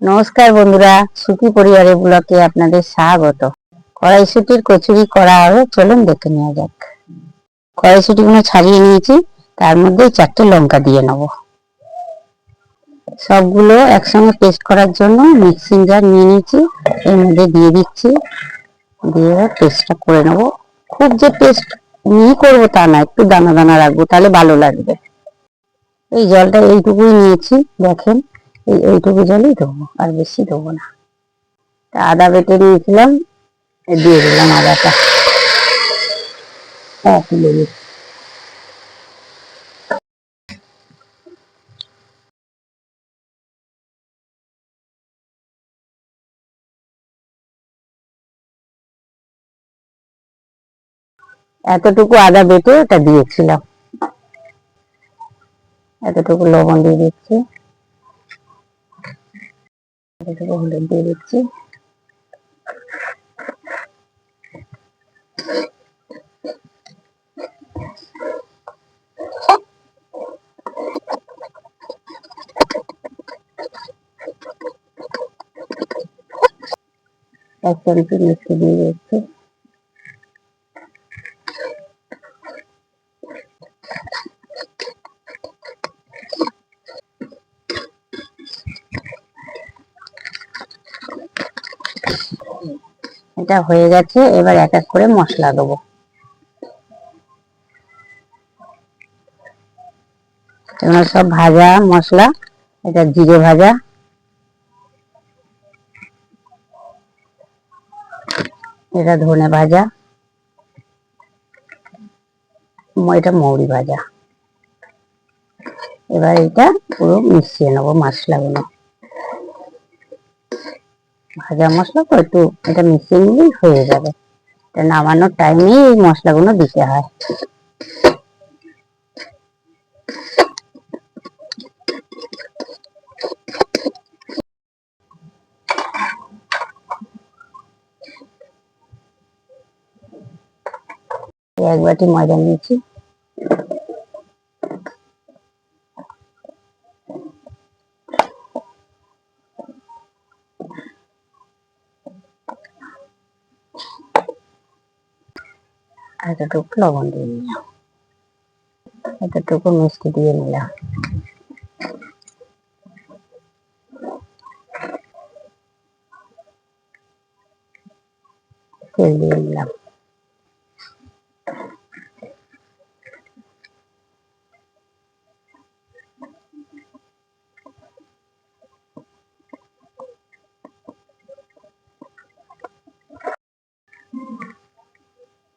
নমস্কার বন্ধুরা সুখী পরিবারের ব্লকে আপনাদের স্বাগত। কড়াইশুটির কচুরি করা হবে চলুন দেখে নেওয়া যাক। কড়াইশুটিগুলো ছাড়িয়ে নিয়েছি, তার মধ্যে চারটে লঙ্কা দিয়ে নেব। সবগুলো একসঙ্গে পেস্ট করার জন্য মিক্সিং জার নিয়ে নিয়েছি, এর মধ্যে দিয়ে দিচ্ছি। দিয়ে পেস্টটা করে নেব। খুব যে পেস্ট নিয়ে করব তা না, একটু দানা দানা রাখব তাহলে ভালো লাগবে। এই জলটা এইটুকুই নিয়েছি, দেখেন। এই, এইটুকু জলই দেবো, আর বেশি দেবো না। তা আদা বেটে নিয়েছিলাম দিয়ে দিলাম আদাটা। হ্যাঁ এতটুকু আদা বেটে ওটা দিয়েছিলাম। এতটুকু লবণ দিয়ে দিচ্ছি। হলুদ দিয়ে দিচ্ছি এক চামচ মিষ্টি দিয়ে দিচ্ছি এটা হয়ে গেছে, এবার এক এক করে মশলা দেবো। এগুলো সব ভাজা মশলা, এটা জিরে ভাজা। এটা ধনে ভাজা। এটা মৌরি ভাজা। এবার এটা পুরো মিশিয়ে নেব মশলাগুলো। ভাজা মশলা তো একটু এটা মিশিয়ে নিলেই হয়ে যাবে। এটা নামানোর টাইমেই এই মশলাগুলো দিতে হয়। এক বাটি ময়দা নিয়েছি। এতটুকু লবণ দিয়ে নিলাম এতটুকু মিষ্টি দিয়ে নিলাম তেল দিয়ে নিলাম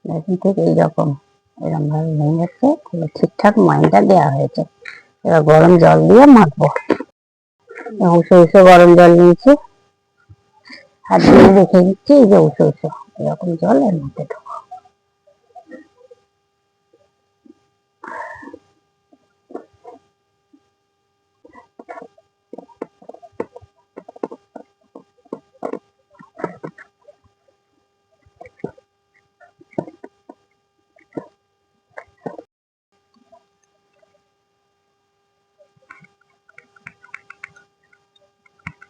এখন থেকে এইরকম। এরকম ভাবে ভেঙে যাচ্ছে তাহলে ঠিকঠাক ময়নটা দেওয়া হয়েছে। এবার গরম জল দিয়ে মাখবো। উঁচু উষে গরম জল নিয়েছি। হাত দিয়ে দিচ্ছি এই যে উঁচু উঁচু এরকম জল এর মধ্যে দেবো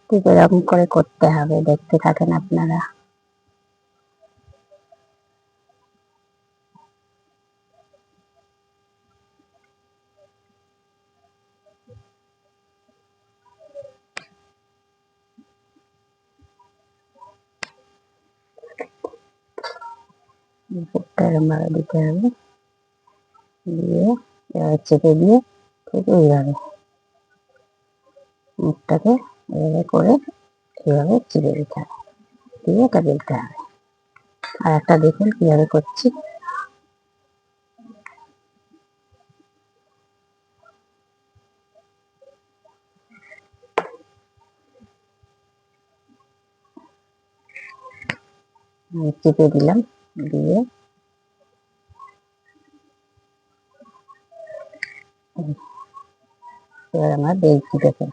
ঠিক এরকম করে করতে হবে? দেখতে থাকেন আপনারা। মুখটা এরকম ভাবে দিতে হবে। দিয়ে, এবার চেপে দিয়ে, ঠিক এইভাবে। মুখটাকে এভাবে করে এভাবে চিড়ে দিতে হবে দিয়ে এটা বেলতে হবে। আর একটা দেখুন কীভাবে করছি। চেপে দিলাম, দিয়ে এবার আমরা বেলছি দেখুন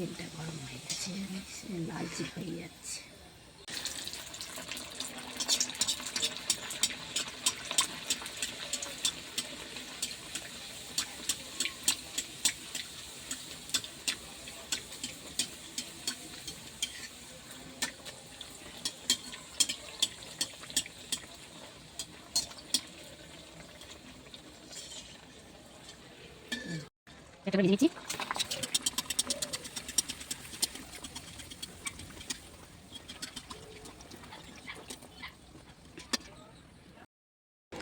তেলটা গরম হয়ে গেছে লালচি হয়ে যাচ্ছে। এটা ভেজে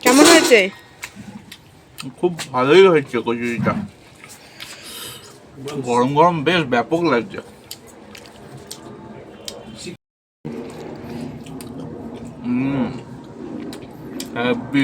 কেমন হয়েছে? খুব ভালোই হয়েছে কচুরিটা। গরম গরম বেশ ব্যাপক লাগছে। হুম হ্যাপি